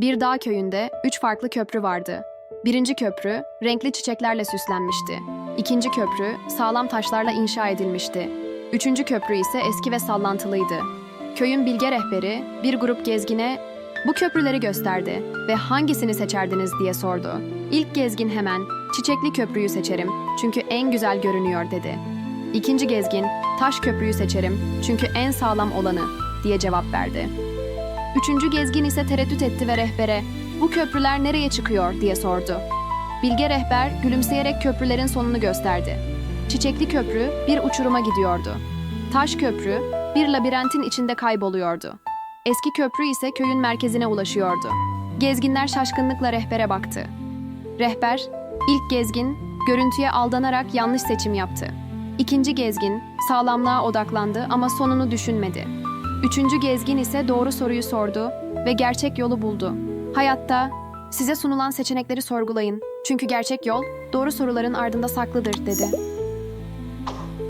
Bir dağ köyünde üç farklı köprü vardı. Birinci köprü renkli çiçeklerle süslenmişti. İkinci köprü sağlam taşlarla inşa edilmişti. Üçüncü köprü ise eski ve sallantılıydı. Köyün bilge rehberi bir grup gezgine bu köprüleri gösterdi ve hangisini seçerdiniz diye sordu. İlk gezgin hemen çiçekli köprüyü seçerim çünkü en güzel görünüyor dedi. İkinci gezgin taş köprüyü seçerim çünkü en sağlam olanı diye cevap verdi. Üçüncü gezgin ise tereddüt etti ve rehbere bu köprüler nereye çıkıyor diye sordu. Bilge rehber gülümseyerek köprülerin sonunu gösterdi. Çiçekli köprü bir uçuruma gidiyordu. Taş köprü bir labirentin içinde kayboluyordu. Eski köprü ise köyün merkezine ulaşıyordu. Gezginler şaşkınlıkla rehbere baktı. Rehber, ilk gezgin görüntüye aldanarak yanlış seçim yaptı. İkinci gezgin sağlamlığa odaklandı ama sonunu düşünmedi. Üçüncü gezgin ise doğru soruyu sordu ve gerçek yolu buldu. Hayatta size sunulan seçenekleri sorgulayın. Çünkü gerçek yol doğru soruların ardında saklıdır dedi.